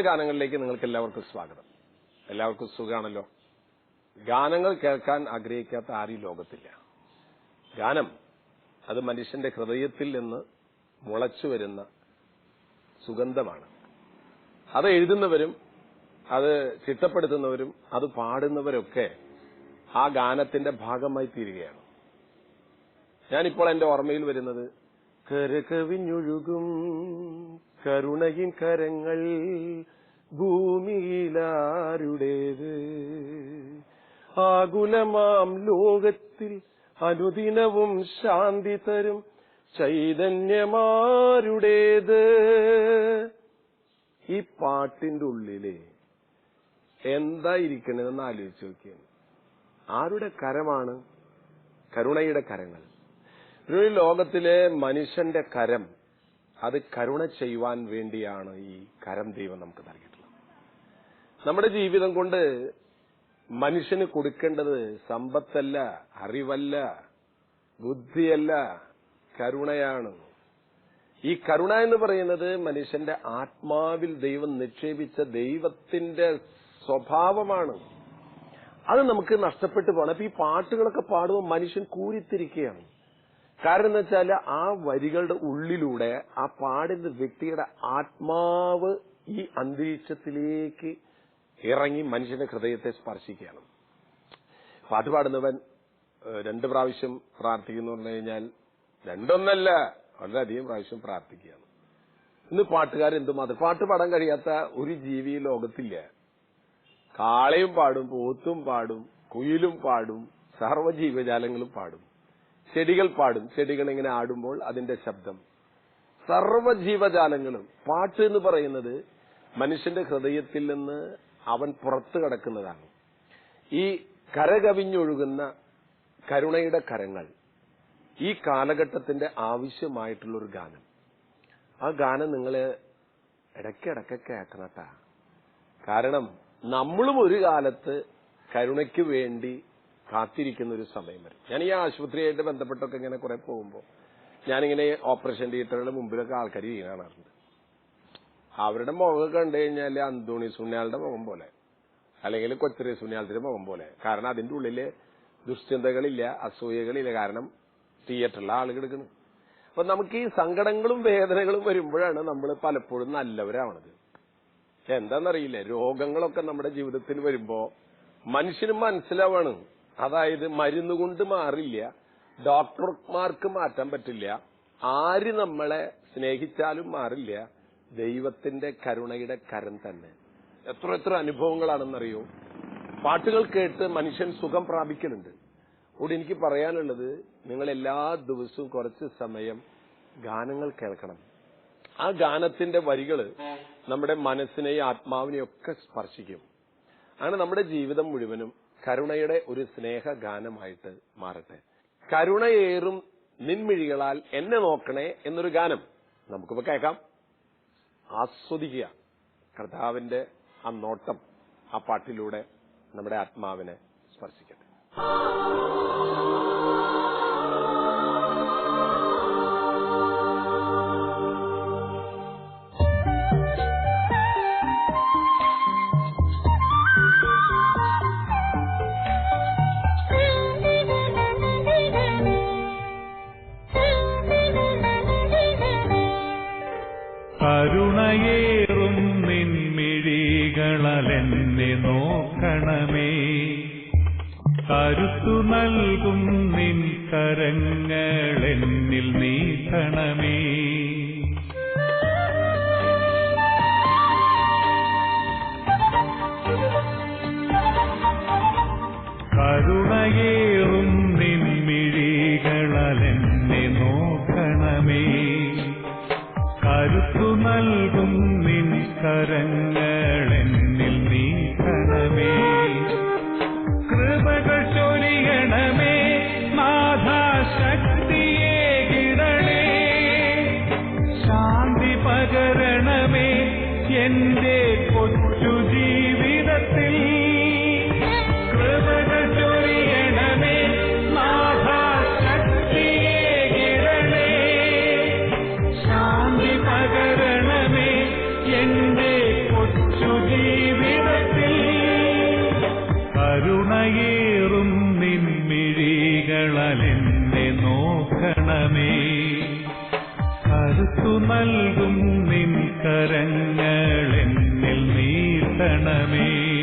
ഗാനങ്ങളിലേക്ക് നിങ്ങൾക്ക് എല്ലാവർക്കും സ്വാഗതം. എല്ലാവർക്കും സുഖമാണല്ലോ ഗാനങ്ങൾ കേൾക്കാൻ ആഗ്രഹിക്കാത്ത ആരും ലോകത്തില്ല. ഗാനം അത് മനുഷ്യന്റെ ഹൃദയത്തിൽ നിന്ന് മുളച്ചു വരുന്ന സുഗന്ധമാണ്. അത് എഴുതുന്നവരും അത് ചിട്ടപ്പെടുത്തുന്നവരും അത് പാടുന്നവരൊക്കെ ആ ഗാനത്തിന്റെ ഭാഗമായി തീരുകയാണ്. ഞാനിപ്പോൾ എന്റെ ഓർമ്മയിൽ വരുന്നത് കരകവിഞ്ഞൊഴുകും കരുണയിൻ കരങ്ങൾ ഭൂമിയിലാരുടേത്? ആകുലമാം ലോകത്തിൽ അനുദിനവും ശാന്തി തരും ചൈതന്യമാരുടേത്? ഈ പാട്ടിന്റെ ഉള്ളിൽ എന്തായിരിക്കണതെന്ന് ആലോചിച്ച് നോക്കിയാണ് ആരുടെ കരമാണ്? കരുണയുടെ കരങ്ങൾ. ഈ ലോകത്തിലെ മനുഷ്യന്റെ കരം അത് കരുണ ചെയ്യുവാൻ വേണ്ടിയാണ് ഈ കരം ദൈവം നമുക്ക് നൽകിയിട്ടുള്ളത്. നമ്മുടെ ജീവിതം കൊണ്ട് മനുഷ്യന് കൊടുക്കേണ്ടത് സമ്പത്തല്ല അറിവല്ല ബുദ്ധിയല്ല കരുണയാണ്. ഈ കരുണ എന്ന് പറയുന്നത് മനുഷ്യന്റെ ആത്മാവിൽ ദൈവം നിക്ഷേപിച്ച ദൈവത്തിന്റെ സ്വഭാവമാണ്. അത് നമുക്ക് നഷ്ടപ്പെട്ടു പോകണം അപ്പൊ ഈ പാട്ടുകളൊക്കെ പാടുമ്പോൾ മനുഷ്യൻ കൂരിത്തിരിക്കുകയാണ്. കാരണം എന്ന് വെച്ചാൽ ആ വരികളുടെ ഉള്ളിലൂടെ ആ പാടുന്ന വ്യക്തിയുടെ ആത്മാവ് ഈ അന്തരീക്ഷത്തിലേക്ക് ഇറങ്ങി മനുഷ്യന്റെ ഹൃദയത്തെ സ്പർശിക്കുകയാണ്. പാട്ട് പാടുന്നവൻ രണ്ട് പ്രാവശ്യം പ്രാർത്ഥിക്കുന്നു പറഞ്ഞു കഴിഞ്ഞാൽ രണ്ടൊന്നല്ല വളരെയധികം പ്രാവശ്യം പ്രാർത്ഥിക്കുകയാണ്. ഇന്ന് പാട്ടുകാർ എന്തുമാത്രം പാട്ട് പാടാൻ കഴിയാത്ത ഒരു ജീവി ലോകത്തില്ല. കാളയും പാടും പോത്തും പാടും കുയിലും പാടും സർവ ജീവജാലങ്ങളും പാടും. ചെടികൾ പാടും. ചെടികൾ ഇങ്ങനെ ആടുമ്പോൾ അതിന്റെ ശബ്ദം. സർവ ജീവജാലങ്ങളും പാട്ട് എന്ന് പറയുന്നത് മനുഷ്യന്റെ ഹൃദയത്തിൽ നിന്ന് അവൻ പുറത്തു കടക്കുന്നതാണ്. ഈ കരകവിഞ്ഞൊഴുകുന്ന കരുണയുടെ കരങ്ങൾ ഈ കാലഘട്ടത്തിന്റെ ആവശ്യമായിട്ടുള്ള ഒരു ഗാനം. ആ ഗാനം നിങ്ങൾ ഇടയ്ക്കിടയ്ക്ക് കേൾക്കണട്ടാ കാരണം നമ്മളും ഒരു കാലത്ത് കരുണയ്ക്ക് വേണ്ടി കാത്തിരിക്കുന്ന ഒരു സമയം വരും. ഞാൻ ഈ ആശുപത്രിയായിട്ട് ബന്ധപ്പെട്ടൊക്കെ ഇങ്ങനെ കുറെ പോകുമ്പോൾ ഞാനിങ്ങനെ ഓപ്പറേഷൻ തിയേറ്ററുകളുടെ മുമ്പിലൊക്കെ ആൾക്കാർ കാണാറുണ്ട്. അവരുടെ മുഖം കണ്ടു കഴിഞ്ഞാൽ അന്തോണി സുനിയാളുടെ മുഖം പോലെ. അല്ലെങ്കിൽ കൊച്ചറി സുനിയാളത്തിന്റെ മുഖം പോലെ. കാരണം അതിന്റെ ഉള്ളിൽ ദുശ്ചിന്തകളില്ല അസൂയകളില്ല. കാരണം തിയേറ്ററിലെ ആളുകൾ എടുക്കുന്നു അപ്പൊ നമുക്ക് ഈ സങ്കടങ്ങളും വേദനകളും വരുമ്പോഴാണ് നമ്മൾ പലപ്പോഴും നല്ലവരാവണത്. എന്താണെന്നറിയില്ല രോഗങ്ങളൊക്കെ നമ്മുടെ ജീവിതത്തിൽ വരുമ്പോ മനുഷ്യന് മനസ്സിലാവാണ്. അതായത് മരുന്ന് കൊണ്ട് മാറില്ല ഡോക്ടർമാർക്ക് മാറ്റാൻ പറ്റില്ല ആര് നമ്മളെ സ്നേഹിച്ചാലും മാറില്ല ദൈവത്തിന്റെ കരുണയുടെ കരം തന്നെ. എത്ര എത്ര അനുഭവങ്ങളാണെന്നറിയോ? പാട്ടുകൾ കേട്ട് മനുഷ്യൻ സുഖം പ്രാപിക്കുന്നുണ്ട് കൂടി എനിക്ക് പറയാനുള്ളത് നിങ്ങൾ എല്ലാ ദിവസവും കുറച്ച് സമയം ഗാനങ്ങൾ കേൾക്കണം. ആ ഗാനത്തിന്റെ വരികൾ നമ്മുടെ മനസ്സിനെയും ആത്മാവിനെയും ഒക്കെ സ്പർശിക്കും. അങ്ങനെ നമ്മുടെ ജീവിതം മുഴുവനും. കരുണയുടെ ഒരു സ്നേഹ ഗാനമായിട്ട് മാറട്ടെ. കരുണയേറും നിൻമിഴികളാൽ എന്നെ നോക്കണേ എന്നൊരു ഗാനം നമുക്കിപ്പോ കേൾക്കാം. ആസ്വദിക്കുക. കർത്താവിന്റെ ആ നോട്ടം ആ പാട്ടിലൂടെ നമ്മുടെ ആത്മാവിനെ സ്പർശിക്കട്ടെ. കരുണയേറും നിന്മിഴികളെന്നെ നോക്കണമേ. കരുത്തു നൽകും നിൻ കരങ്ങളെന്നിൽ നീക്കണമേ കരുണയേറും നിൻ നിന്നെ നോക്കണമേ. കരുത്തു നൽകും നിൻ കരങ്ങൾ എന്നിൽ നീട്ടണമേ.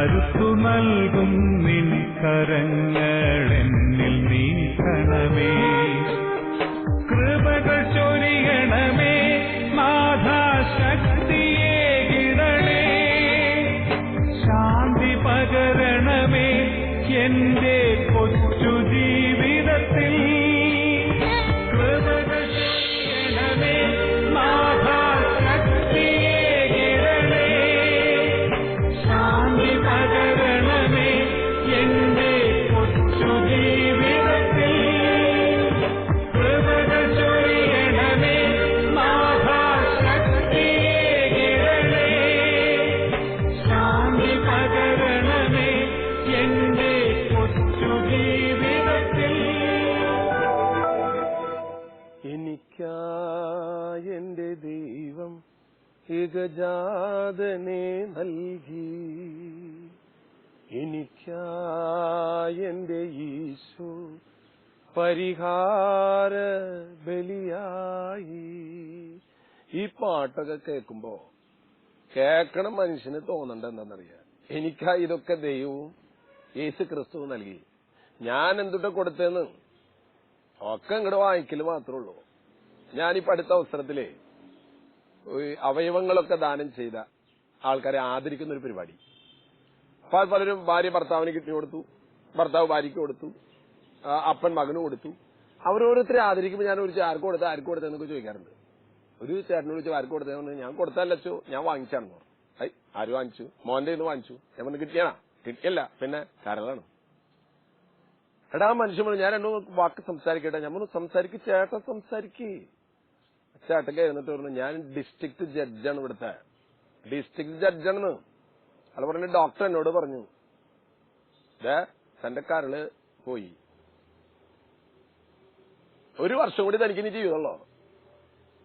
കരുത്തു നൽകും നിൻ കരങ്ങൾ എന്നിൽ നീക്കണമേ ദൈവം ഏകജാതനെ നൽകി. എനിക്കായന്റെ ഈശോ പരിഹാര ബലിയായി. ഈ പാട്ടൊക്കെ കേൾക്കുമ്പോ കേക്കണ മനുഷ്യന് തോന്നണ്ട എന്താണെന്നറിയാം എനിക്കാ ഇതൊക്കെ ദൈവവും യേശു ക്രിസ്തു നൽകി. ഞാൻ എന്തുട്ട കൊടുത്തെന്ന്? ഒക്കെ ഇങ്ങോട്ട് വാങ്ങിക്കൽ മാത്രമേ ഉള്ളൂ. ഞാനിപ്പോ അടുത്ത അവസരത്തിലേ അവയവങ്ങളൊക്കെ ദാനം ചെയ്ത ആൾക്കാരെ ആദരിക്കുന്ന ഒരു പരിപാടി. അപ്പൊ പലരും ഭാര്യ ഭർത്താവിന് കിട്ടി കൊടുത്തു ഭർത്താവ് ഭാര്യയ്ക്ക് കൊടുത്തു അപ്പൻ മകന് കൊടുത്തു. അവരോരോരുത്തരെ ആദരിക്കുമ്പോൾ ഞാൻ ഒരു ആർക്ക് കൊടുത്ത ആർക്ക് കൊടുത്തെന്നൊക്കെ ചോദിക്കാറുണ്ട്. ഒരു ചേട്ടനോട് ചോദിച്ചു ആർക്ക് കൊടുത്തതെന്ന് ഞാൻ കൊടുത്തല്ലോ ഞാൻ വാങ്ങിച്ചാണെന്ന് പറഞ്ഞു. ഐ ആര് വാങ്ങിച്ചു? മോന്റെ ഇന്ന് വാങ്ങിച്ചു. ഞാൻ പറഞ്ഞു കിട്ടിയാണോ കിട്ടിയല്ല പിന്നെ കരളാണ്. എടാ മനുഷ്യൻ ഞാൻ രണ്ടു വാക്ക് സംസാരിക്കട്ടെ. ഞാൻ സംസാരിക്ക് ചേട്ടൻ സംസാരിക്കേ. ചേട്ടൻ എഴുന്നിട്ട് പറഞ്ഞു ഞാൻ ഡിസ്ട്രിക്ട് ജഡ്ജാണ് ഇവിടുത്തെ. ഡിസ്ട്രിക്ട് ജഡ്ജാണെന്ന് അത് പറഞ്ഞ ഡോക്ടർ എന്നോട് പറഞ്ഞു. ദേ തന്റെ കരൾ പോയി. ഒരു വർഷം കൂടി തനിക്ക് ഇനി ജീവിതമുള്ളോ?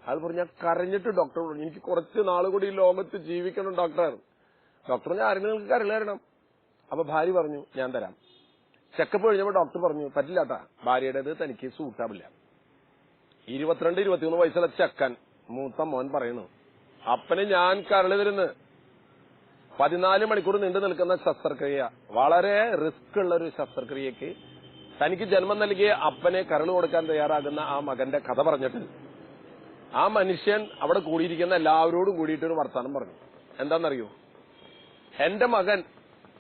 അത് പറഞ്ഞു ഞാൻ കരഞ്ഞിട്ട് ഡോക്ടർ പറഞ്ഞു. എനിക്ക് കുറച്ച് നാൾ കൂടി ഈ ലോകത്ത് ജീവിക്കണം ഡോക്ടർ ഡോക്ടർ പറഞ്ഞു ആരെങ്കിലും നിങ്ങൾക്ക് കരൾ തരണം. അപ്പൊ ഭാര്യ പറഞ്ഞു ഞാൻ തരാം. ചെക്കപ്പ് കഴിഞ്ഞപ്പോ ഡോക്ടർ പറഞ്ഞു പറ്റില്ലാട്ടാ ഭാര്യയുടേത് തനിക്ക് സൂട്ടാവില്ല ഇരുപത്തിരണ്ട് ഇരുപത്തിമൂന്ന് വയസ്സുള്ള ചെക്കൻ മൂത്ത മോൻ പറയുന്നു അപ്പന് ഞാൻ കരളി തരുന്നു. പതിനാല് മണിക്കൂർ നീണ്ടു നിൽക്കുന്ന ശസ്ത്രക്രിയ. വളരെ റിസ്ക് ഉള്ള ഒരു ശസ്ത്രക്രിയക്ക് തനിക്ക് ജന്മം നൽകിയ അപ്പനെ കരൾ കൊടുക്കാൻ തയ്യാറാകുന്ന ആ മകന്റെ കഥ പറഞ്ഞിട്ട് ആ മനുഷ്യൻ അവിടെ കൂടിയിരിക്കുന്ന എല്ലാവരോടും കൂടിയിട്ട് ഒരു വർത്താനം പറഞ്ഞു. എന്താണെന്നറിയോ? എന്റെ മകൻ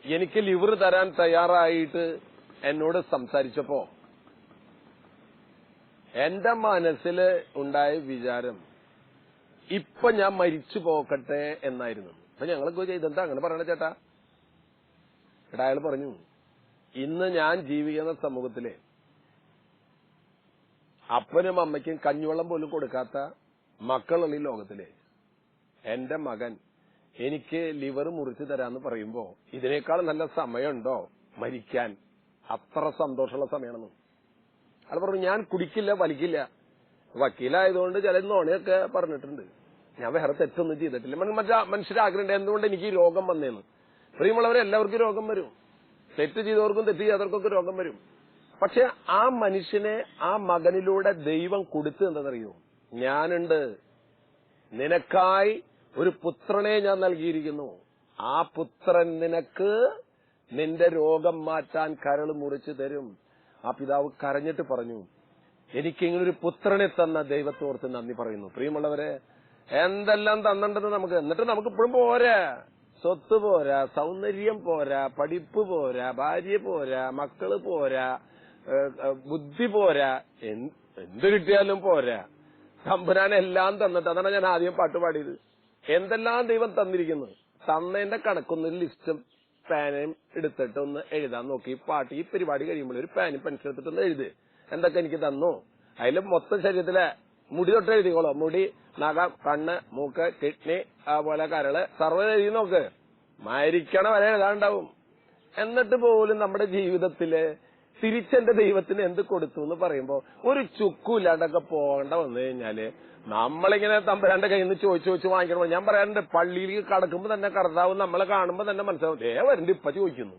എനിക്ക് ലിവർ തരാൻ തയ്യാറായിട്ട് എന്നോട് സംസാരിച്ചപ്പോ എന്റെ മനസ്സിൽ ഉണ്ടായ വിചാരം ഇപ്പൊ ഞാൻ മരിച്ചു പോക്കട്ടെ എന്നായിരുന്നു. അപ്പൊ ഞങ്ങൾക്ക് ഇതെന്താ അങ്ങനെ പറയണ ചേട്ടാ? എടാ അയാൾ പറഞ്ഞു ഇന്ന് ഞാൻ ജീവിക്കുന്ന സമൂഹത്തിലെ അപ്പനും അമ്മയ്ക്കും കഞ്ഞുവെള്ളം പോലും കൊടുക്കാത്ത മക്കളുള്ള ഈ ലോകത്തിലെ എന്റെ മകൻ എനിക്ക് ലിവർ മുറിച്ചു തരാന്ന് പറയുമ്പോ ഇതിനേക്കാൾ നല്ല സമയമുണ്ടോ മരിക്കാൻ? അത്ര സന്തോഷമുള്ള സമയമാണെന്ന്. അത് പറഞ്ഞു ഞാൻ കുടിക്കില്ല വലിക്കില്ല. വക്കീലായതുകൊണ്ട് ചില നോണയൊക്കെ പറഞ്ഞിട്ടുണ്ട്. ഞാൻ വേറെ തെറ്റൊന്നും ചെയ്തിട്ടില്ല. മറ്റേ മനുഷ്യരെ ആഗ്രഹമുണ്ട് എന്തുകൊണ്ട് എനിക്ക് രോഗം വന്നേന്ന്? പ്രിയമുള്ളവരെ എല്ലാവർക്കും രോഗം വരും. തെറ്റ് ചെയ്തവർക്കും തെറ്റ് ചെയ്യാത്തവർക്കൊക്കെ രോഗം വരും. പക്ഷെ ആ മനുഷ്യനെ ആ മകനിലൂടെ ദൈവം കൊടുത്തു എന്താണെന്നറിയോ? ഞാനുണ്ട്. നിനക്കായി ഒരു പുത്രനെ ഞാൻ നൽകിയിരിക്കുന്നു. ആ പുത്രൻ നിനക്ക് നിന്റെ രോഗം മാറ്റാൻ കരൾ മുറിച്ചു തരും. ആ പിതാവ് കരഞ്ഞിട്ട് പറഞ്ഞു എനിക്ക് ഒരു പുത്രനെ തന്ന ദൈവത്തോർത്ത് നന്ദി പറയുന്നു. പ്രിയമുള്ളവരെ എന്തെല്ലാം തന്നിട്ടുണ്ടെന്ന് നമുക്ക് എന്നിട്ട് നമുക്ക് ഇപ്പോഴും പോരാ. സ്വത്ത് പോരാ സൗന്ദര്യം പോരാ പഠിപ്പ് പോരാ ഭാര്യ പോരാ മക്കൾ പോരാ ബുദ്ധി പോരാ എന്ത് കിട്ടിയാലും പോരാ. തമ്പുരാൻ എല്ലാം തന്നിട്ട് അതാണ് ഞാൻ ആദ്യം പാട്ട് പാടിയത്. എന്തെല്ലാം ദൈവം തന്നിരിക്കുന്നു? തന്നതിന്റെ കണക്കൊന്നൊരു ലിസ്റ്റും പേനയും എടുത്തിട്ട് ഒന്ന് എഴുതാൻ നോക്കി. പാട്ട് ഈ പരിപാടി കഴിയുമ്പോൾ ഒരു പേനും പെൻസിൽ എടുത്തിട്ട് ഒന്ന് എഴുത്. എന്തൊക്കെ എനിക്ക് തന്നു? അതിൽ മൊത്തം ശരീരത്തിലെ മുടി തൊട്ട് എഴുതിക്കോളോ. മുടി നഖം കണ്ണ് മൂക്ക് കിഡ്നി അതുപോലെ കരൾ സർവ എഴുതി നോക്ക്. മരിക്കണ വരെ എഴുതാണ്ടാവും എന്നിട്ട് പോലും നമ്മുടെ ജീവിതത്തിൽ തിരിച്ചെന്റെ ദൈവത്തിന് എന്ത് കൊടുത്തു എന്ന് പറയുമ്പോ ഒരു ചുക്കുല്ലാണ്ടൊക്കെ പോകേണ്ട വന്നു കഴിഞ്ഞാൽ നമ്മളിങ്ങനെ തമ്പുരാന്റെ കയ്യിൽ നിന്ന് ചോദിച്ചു ചോദിച്ചു വാങ്ങിക്കണം? ഞാൻ പറയാറുണ്ട് പള്ളിയിലേക്ക് കടക്കുമ്പോ തന്നെ കർത്താവ് നമ്മളെ കാണുമ്പോ തന്നെ മനസ്സിലാവും. ഏ വരണ്ട് ഇപ്പൊ ചോദിക്കുന്നു.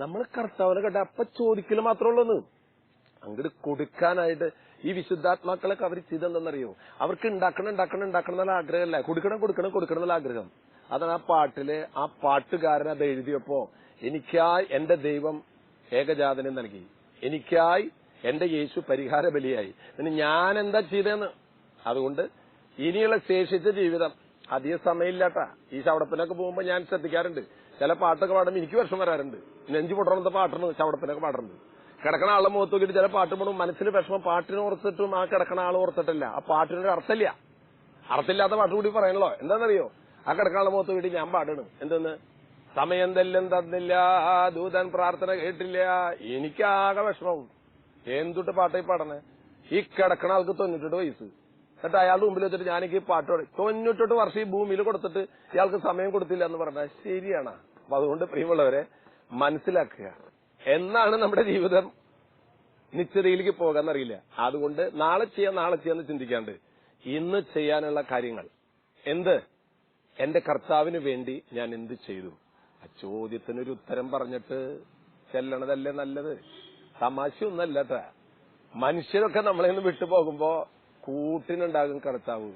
നമ്മൾ കർത്താവിനെ കണ്ട അപ്പൊ ചോദിക്കൽ മാത്രമേ ഉള്ളൂ അങ്ങോട്ട് കൊടുക്കാനായിട്ട് ഈ വിശുദ്ധാത്മാക്കളൊക്കെ അവർ ചെയ്തെന്തെന്നറിയോ? അവർക്ക് ഉണ്ടാക്കണം ഉണ്ടാക്കണം ഉണ്ടാക്കണം എന്നുള്ള ആഗ്രഹമല്ല. കൊടുക്കണം കൊടുക്കണം കൊടുക്കണം എന്നുള്ള ആഗ്രഹം. അതാണ് ആ പാട്ടിൽ ആ പാട്ടുകാരൻ അത് എഴുതിയപ്പോ എനിക്കായി എന്റെ ദൈവം ഏകജാതനെ നൽകി. എനിക്കായി എന്റെ യേശു പരിഹാര ബലിയായി പിന്നെ ഞാൻ എന്താ ചെയ്തതെന്ന് അതുകൊണ്ട് ഇനിയുള്ള ശേഷിച്ച ജീവിതം അധിക സമയമില്ലാട്ട. ഈ ചവടപ്പിനൊക്കെ പോകുമ്പോ ഞാൻ ശ്രദ്ധിക്കാറുണ്ട്. ചില പാട്ടൊക്കെ പാടുമ്പോൾ എനിക്ക് വിഷം വരാറുണ്ട്. നെഞ്ചു പൊട്ടണത്തെ പാട്ടാണ് ചവടപ്പിനൊക്കെ പാടുന്നത് കിടക്കണ ആളെ മുഖത്ത് നോക്കിയിട്ട് ചില പാട്ട് പാടും മനസ്സിൽ വിഷമം പാട്ടിനെ ഓർത്തിട്ടും ആ കിടക്കണ ആൾ ഓർത്തിട്ടില്ല. ആ പാട്ടിനൊരു അർത്ഥമില്ല. അർത്ഥമില്ലാത്ത പാട്ട് കൂടി പറയണല്ലോ എന്താണെന്നറിയോ? ആ കിടക്കണ ആളെ മുഖത്ത് നോക്കിയിട്ട് ഞാൻ പാടണം എന്തെന്ന്? സമയം തെല്ലും തന്നില്ല ദൂതൻ പ്രാർത്ഥന കേട്ടില്ല. എനിക്കാകെ വിഷമവും എന്തുട്ട് പാട്ടായി പാടണേ? ഈ കിടക്കണ ആൾക്ക് തൊണ്ണൂറ്റെട്ട് വയസ്സ്. എന്നിട്ട് അയാളുടെ മുമ്പിൽ വെച്ചിട്ട് ഞാനെനിക്ക് ഈ പാട്ട് പാടി. തൊണ്ണൂറ്റെട്ട് വർഷം ഈ ഭൂമിയിൽ കൊടുത്തിട്ട് ഇയാൾക്ക് സമയം കൊടുത്തില്ല എന്ന് പറഞ്ഞാൽ ശരിയാണ്. അപ്പൊ അതുകൊണ്ട് പ്രിയമുള്ളവരെ മനസ്സിലാക്കുക. എന്നാണ് നമ്മുടെ ജീവിതം? നിശ്ചിതയിലേക്ക് പോകാന്നറിയില്ല. അതുകൊണ്ട് നാളെ ചെയ്യാം നാളെ ചെയ്യാന്ന് ചിന്തിക്കാണ്ട് ഇന്ന് ചെയ്യാനുള്ള കാര്യങ്ങൾ. എന്ത്? എന്റെ കർത്താവിന് വേണ്ടി ഞാൻ എന്ത് ചെയ്തു? ചോദ്യത്തിനൊരു ഉത്തരം പറഞ്ഞിട്ട് ചെല്ലണതല്ലേ നല്ലത്? തമാശയൊന്നല്ല. മനുഷ്യരൊക്കെ നമ്മളെ നിന്ന് വിട്ടുപോകുമ്പോ കൂട്ടിനുണ്ടാകും കർത്താവ്.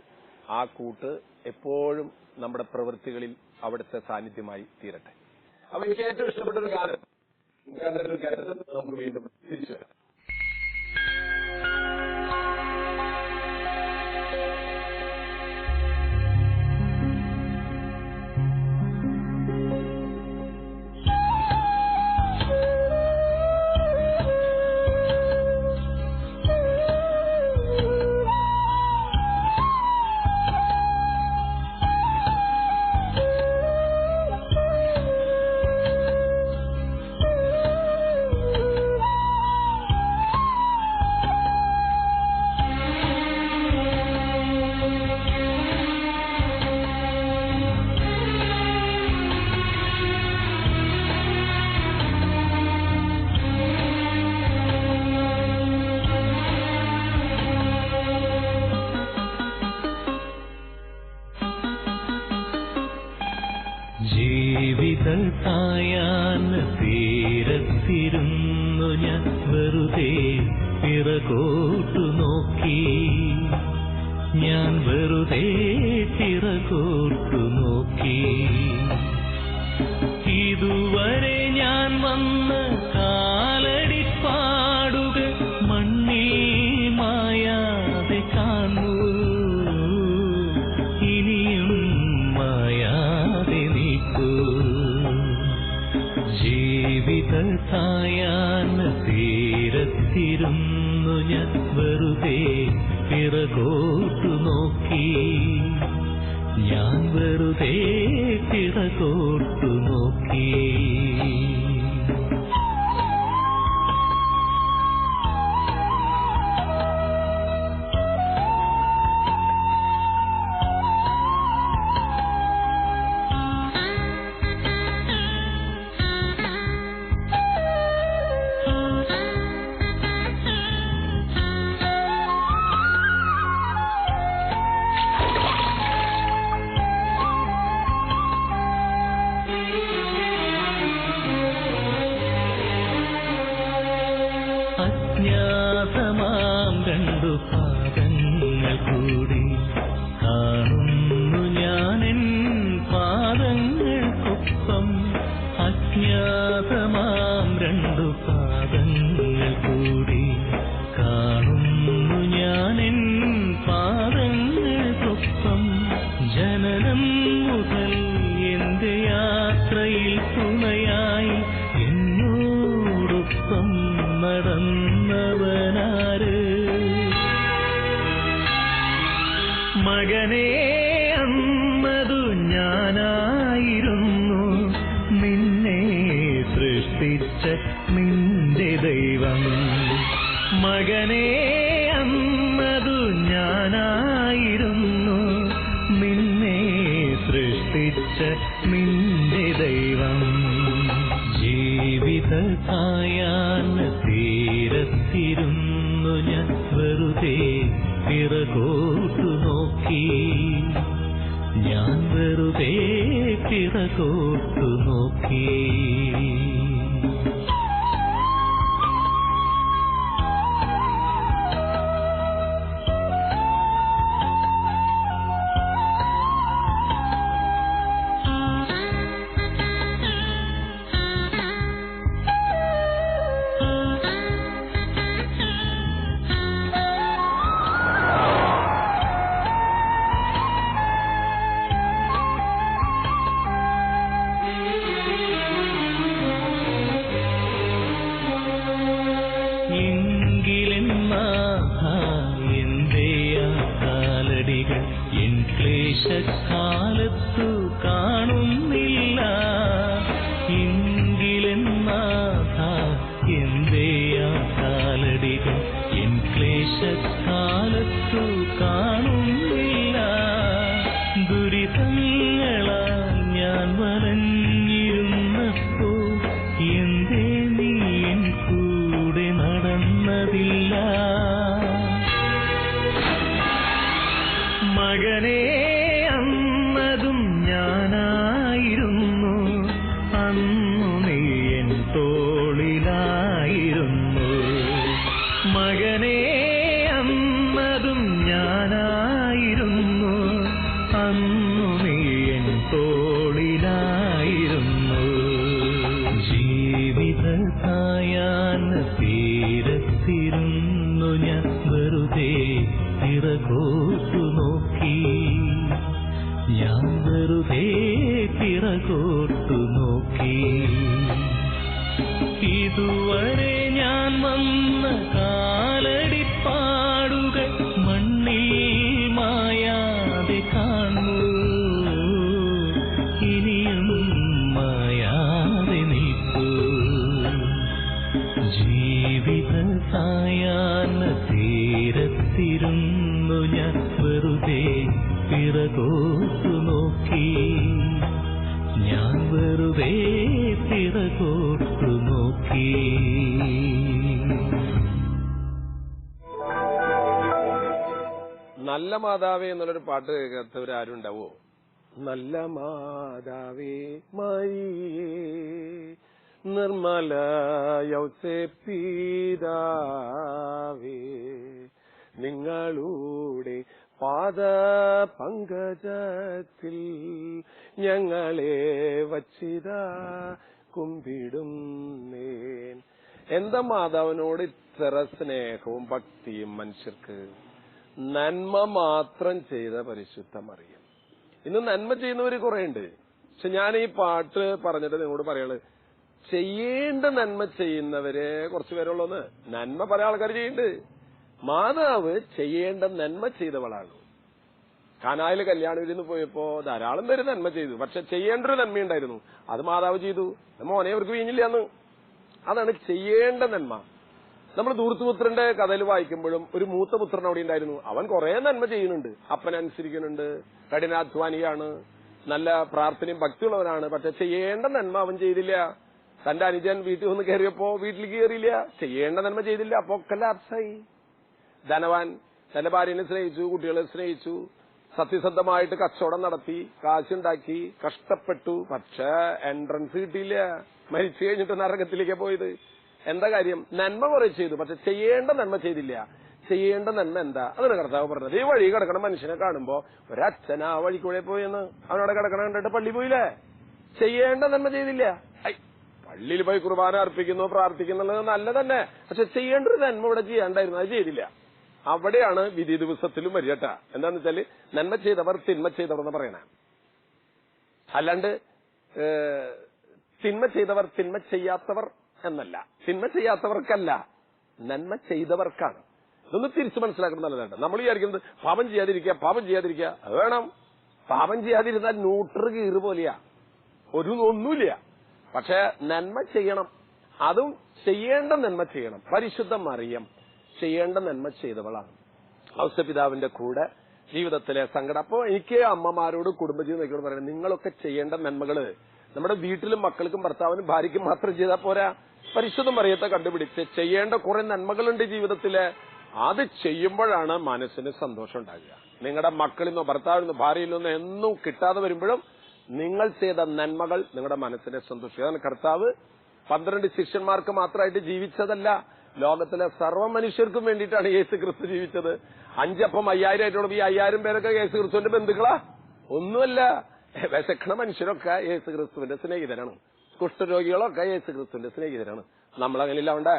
ആ കൂട്ട് എപ്പോഴും നമ്മുടെ പ്രവൃത്തികളിൽ അവിടുത്തെ സാന്നിധ്യമായി തീരട്ടെ. അപ്പൊ എനിക്ക് ഏറ്റവും ഇഷ്ടപ്പെട്ട ഒരു നമുക്ക് വീണ്ടും തിരിച്ചു വരാം. നിന്റെ ദൈവം മകനെ നല്ല മാതാവേ എന്നുള്ളൊരു പാട്ട് കേൾക്കാത്തവർ ആരും ഉണ്ടാവോ നല്ല മാതാവേ മരിയേ നിർമ്മല യൗസേപ്പീതാവേ നിങ്ങളുടെ പാദ പങ്കജത്തിൽ ഞങ്ങളെ വച്ചിത കുമ്പിടുന്നേൻ. എന്താ മാതാവിനോട് ഇത്ര സ്നേഹവും ഭക്തിയും മനുഷ്യർക്ക്? നന്മ മാത്രം ചെയ്ത പരിശുദ്ധ മറിയം ഇന്ന് നന്മ ചെയ്യുന്നവർ കുറെ ഉണ്ട് പക്ഷെ ഞാൻ ഈ പാട്ട് പറഞ്ഞിട്ട് നിങ്ങളോട് പറയാൾ ചെയ്യേണ്ട നന്മ ചെയ്യുന്നവരെ കുറച്ചു പേരുള്ളൂന്ന്. നന്മ പല ആൾക്കാർ ചെയ്യുന്നുണ്ട്. മാതാവ് ചെയ്യേണ്ട നന്മ ചെയ്തവളാണ്. കാനായിൽ കല്യാണ വിരുന്ന് പോയപ്പോ ധാരാളം പേര് നന്മ ചെയ്തു. പക്ഷെ ചെയ്യേണ്ട ഒരു നന്മയുണ്ടായിരുന്നു അത് മാതാവ് ചെയ്തു. മോനെ അവർക്ക് വീഞ്ഞില്ല അതാണ് ചെയ്യേണ്ട നന്മ. നമ്മൾ ദൂർത്തുപുത്രന്റെ കഥയിൽ വായിക്കുമ്പോഴും ഒരു മൂത്ത പുത്രൻ അവിടെ ഉണ്ടായിരുന്നു. അവൻ കുറെ നന്മ ചെയ്യുന്നുണ്ട്. അപ്പനെ അനുസരിക്കുന്നുണ്ട്. കഠിനാധ്വാനിയാണ്. നല്ല പ്രാർത്ഥനയും ഭക്തിയുള്ളവനാണ്. പക്ഷെ ചെയ്യേണ്ട നന്മ അവൻ ചെയ്തില്ല. തന്റെ അനുജൻ വീട്ടിൽ നിന്ന് കയറിയപ്പോ വീട്ടിൽ കയറിയില്ല. ചെയ്യേണ്ട നന്മ ചെയ്തില്ല. അപ്പൊ കലാപ്സായി ധനവാൻ തന്റെ ഭാര്യനെ സ്നേഹിച്ചു കുട്ടികളെ സ്നേഹിച്ചു. സത്യസന്ധമായിട്ട് കച്ചവടം നടത്തി കാശുണ്ടാക്കി കഷ്ടപ്പെട്ടു. പക്ഷെ എൻട്രൻസ് കിട്ടിയില്ല. മരിച്ചു കഴിഞ്ഞിട്ട് നരകത്തിലേക്ക് പോയത്. എന്താ കാര്യം? നന്മ കുറെ ചെയ്തു. പക്ഷെ ചെയ്യേണ്ട നന്മ ചെയ്തില്ല. ചെയ്യേണ്ട നന്മ എന്താ? അതാണ് കർത്താവ് പറഞ്ഞത്. ഈ വഴി കിടക്കണ മനുഷ്യനെ കാണുമ്പോ ഒരച്ഛൻ ആ വഴിക്കൂടെ പോയെന്ന്. അവനവിടെ കിടക്കണ കണ്ടിട്ട് പള്ളി പോയില്ലേ? ചെയ്യേണ്ട നന്മ ചെയ്തില്ല. പള്ളിയിൽ പോയി കുർബാന അർപ്പിക്കുന്നു പ്രാർത്ഥിക്കുന്നുള്ളത് നല്ല തന്നെ പക്ഷെ ചെയ്യേണ്ട ഒരു നന്മ ഇവിടെ ചെയ്യാണ്ടായിരുന്നു. അത് ചെയ്തില്ല. അവിടെയാണ് വിധി ദിവസത്തിലും വരികട്ട എന്താന്ന് വെച്ചാൽ നന്മ ചെയ്തവർ തിന്മ ചെയ്തവർ എന്ന് പറയണ. അല്ലാണ്ട് തിന്മ ചെയ്തവർ തിന്മ ചെയ്യാത്തവർ എന്നല്ല. തിന്മ ചെയ്യാത്തവർക്കല്ല. നന്മ ചെയ്തവർക്കാണ്. ഇതൊന്ന് തിരിച്ചു മനസ്സിലാക്കണം നല്ലതാണ് നമ്മൾ വിചാരിക്കുന്നത് പാപം ചെയ്യാതിരിക്കുക പാപം ചെയ്യാതിരിക്കുക. വേണം. പാപം ചെയ്യാതിരുന്നാൽ ന്യൂട്രർ കീറ് പോലെയാ. ഒരു ഒന്നുമില്ല. പക്ഷെ നന്മ ചെയ്യണം. അതും ചെയ്യേണ്ട നന്മ ചെയ്യണം. പരിശുദ്ധം മറിയം ചെയ്യേണ്ട നന്മ ചെയ്തവളാണ്. ഔസപിതാവിന്റെ കൂടെ ജീവിതത്തിലെ സങ്കടം. അപ്പോ എനിക്ക് അമ്മമാരോട് കുടുംബജീവിതം പറയുന്നത് നിങ്ങളൊക്കെ ചെയ്യേണ്ട നന്മകൾ. നമ്മുടെ വീട്ടിലും മക്കൾക്കും ഭർത്താവിനും ഭാര്യയ്ക്കും മാത്രം ചെയ്താൽ പോരാ. പരിശുദ്ധ മറിയത്തെ കണ്ടുപിടിച്ച് ചെയ്യേണ്ട കുറെ നന്മകളുണ്ട് ജീവിതത്തിൽ. അത് ചെയ്യുമ്പോഴാണ് മനസ്സിന് സന്തോഷം ഉണ്ടാകുക. നിങ്ങളുടെ മക്കളിൽ നിന്നോ ഭർത്താവിൽ നിന്നോ ഭാര്യയിൽ നിന്നോ എന്നും കിട്ടാതെ വരുമ്പോഴും നിങ്ങൾ ചെയ്ത നന്മകൾ നിങ്ങളുടെ മനസ്സിനെ സന്തോഷിക്കുക അതാണ് കർത്താവ് പന്ത്രണ്ട് ശിഷ്യന്മാർക്ക് മാത്രമായിട്ട് ജീവിച്ചതല്ല ലോകത്തിലെ സർവ മനുഷ്യർക്കും വേണ്ടിയിട്ടാണ് യേശു ക്രിസ്തു ജീവിച്ചത് അഞ്ചപ്പം അയ്യായിരം ആയിട്ടുള്ള ഈ അയ്യായിരം പേരൊക്കെ യേശു ക്രിസ്തുവിന്റെ ബന്ധുക്കളാ? ഒന്നുമല്ല. വിശക്കണ മനുഷ്യരൊക്കെ യേശു ക്രിസ്തുവിന്റെ സ്നേഹിതരാണ്. കുഷ്ഠരോഗികളൊക്കെ യേശു ക്രിസ്തുവിന്റെ സ്നേഹിതരാണ്. നമ്മളങ്ങനെ ഉണ്ടേ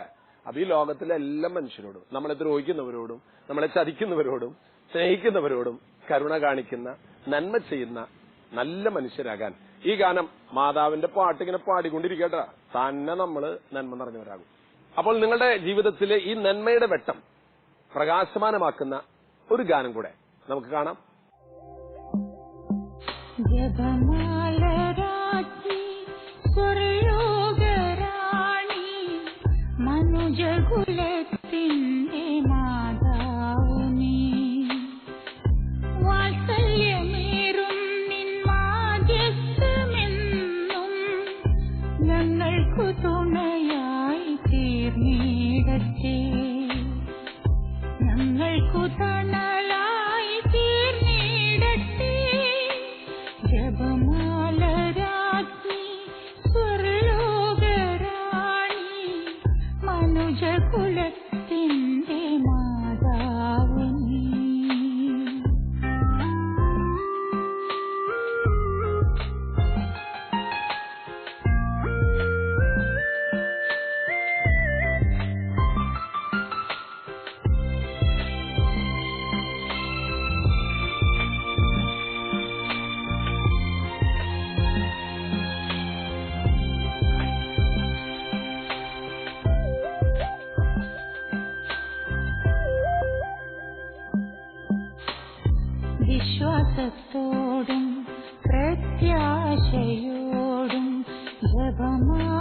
അപ്പൊ ഈ ലോകത്തിലെ എല്ലാ മനുഷ്യരോടും നമ്മളെ ദ്രോഹിക്കുന്നവരോടും നമ്മളെ ചതിക്കുന്നവരോടും സ്നേഹിക്കുന്നവരോടും കരുണ കാണിക്കുന്ന നന്മ ചെയ്യുന്ന നല്ല മനുഷ്യരാകാൻ ഈ ഗാനം മാതാവിന്റെ പാട്ട് ഇങ്ങനെ പാടിക്കൊണ്ടിരിക്കട്ടെ. തന്നെ നമ്മൾ നന്മ നിറഞ്ഞവരാകും. അപ്പോൾ നിങ്ങളുടെ ജീവിതത്തിലെ ഈ നന്മയുടെ വെട്ടം പ്രകാശമാനമാക്കുന്ന ഒരു ഗാനം കൂടെ നമുക്ക് കാണാം. Japamalarajni മനുജകുലത്തിന്റെ മാതാവു Never mind.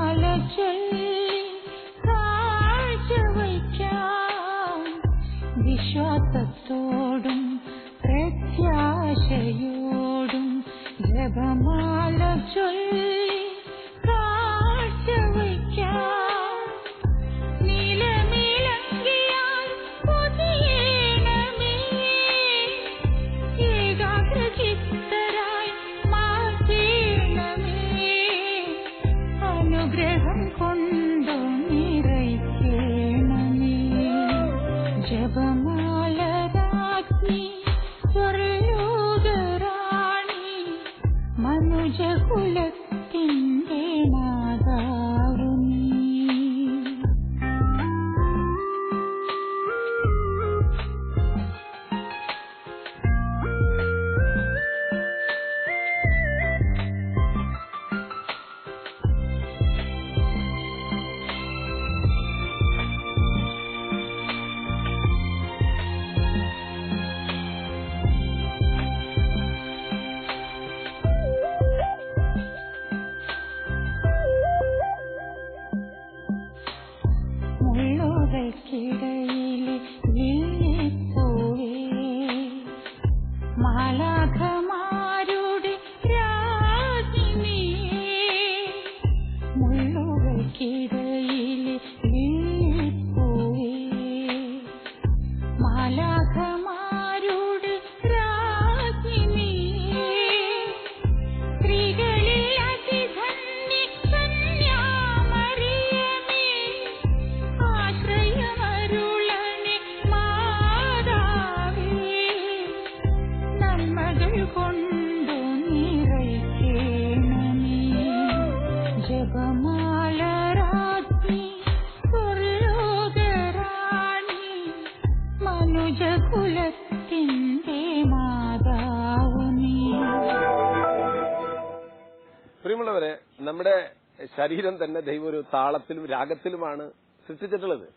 ശരീരം തന്നെ ദൈവം ഒരു താളത്തിലും രാഗത്തിലുമാണ് സൃഷ്ടിച്ചിട്ടുള്ളത്.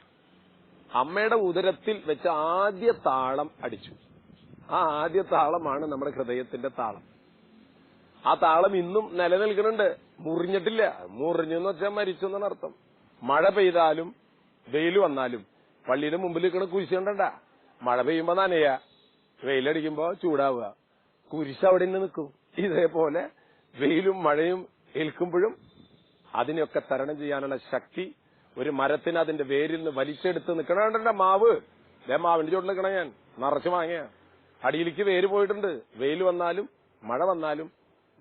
അമ്മയുടെ ഉദരത്തിൽ വെച്ച ആദ്യ താളം അടിച്ചു. ആ ആദ്യ താളമാണ് നമ്മുടെ ഹൃദയത്തിന്റെ താളം. ആ താളം ഇന്നും നിലനിൽക്കുന്നുണ്ട്. മുറിഞ്ഞിട്ടില്ല. മുറിഞ്ഞു എന്ന് വെച്ചാൽ മരിച്ചു എന്നാണ് അർത്ഥം. മഴ പെയ്താലും വെയിൽ വന്നാലും പള്ളിയുടെ മുമ്പിൽ നിൽക്കണ കുരിശ് കണ്ടണ്ട മഴ പെയ്യുമ്പോ നനയ. വെയിലടിക്കുമ്പോ ചൂടാവുക. കുരിശ് അവിടെ നിന്ന് നിൽക്കും. ഇതേപോലെ വെയിലും മഴയും ഏൽക്കുമ്പോഴും അതിനെയൊക്കെ തരണം ചെയ്യാനുള്ള ശക്തി ഒരു മരത്തിന് അതിന്റെ വേരിൽ നിന്ന് വലിച്ചെടുത്ത് നിൽക്കണ മാവ്? ദേ മാവിന്റെ ചോട്ടിൽ നിൽക്കണ ഞാൻ. നിറച്ച് വാങ്ങിയ അടിയിലേക്ക് വേര് പോയിട്ടുണ്ട്. വെയിൽ വന്നാലും മഴ വന്നാലും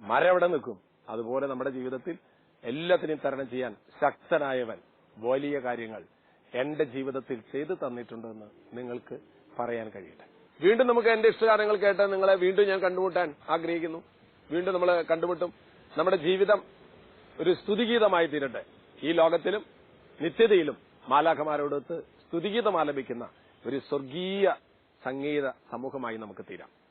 മരം എവിടെ നിൽക്കും. അതുപോലെ നമ്മുടെ ജീവിതത്തിൽ എല്ലാത്തിനെയും തരണം ചെയ്യാൻ ശക്തനായവൻ വലിയ കാര്യങ്ങൾ എന്റെ ജീവിതത്തിൽ ചെയ്തു തന്നിട്ടുണ്ടെന്ന് നിങ്ങൾക്ക് പറയാൻ കഴിയട്ടെ. വീണ്ടും നമുക്ക് എന്റെ ഇഷ്ടകാരങ്ങൾ കേട്ട് നിങ്ങളെ വീണ്ടും ഞാൻ കണ്ടുമുട്ടാൻ ആഗ്രഹിക്കുന്നു. വീണ്ടും നമ്മൾ കണ്ടുമുട്ടും. നമ്മുടെ ജീവിതം ഒരു സ്തുതിഗീതമായി തീരട്ടെ. ഈ ലോകത്തിലും നിത്യതയിലും മാലാഖമാരോടൊത്ത് സ്തുതിഗീതം ആലപിക്കുന്ന ഒരു സ്വർഗീയ സംഗീത സമൂഹമായി നമുക്ക് തീരാം.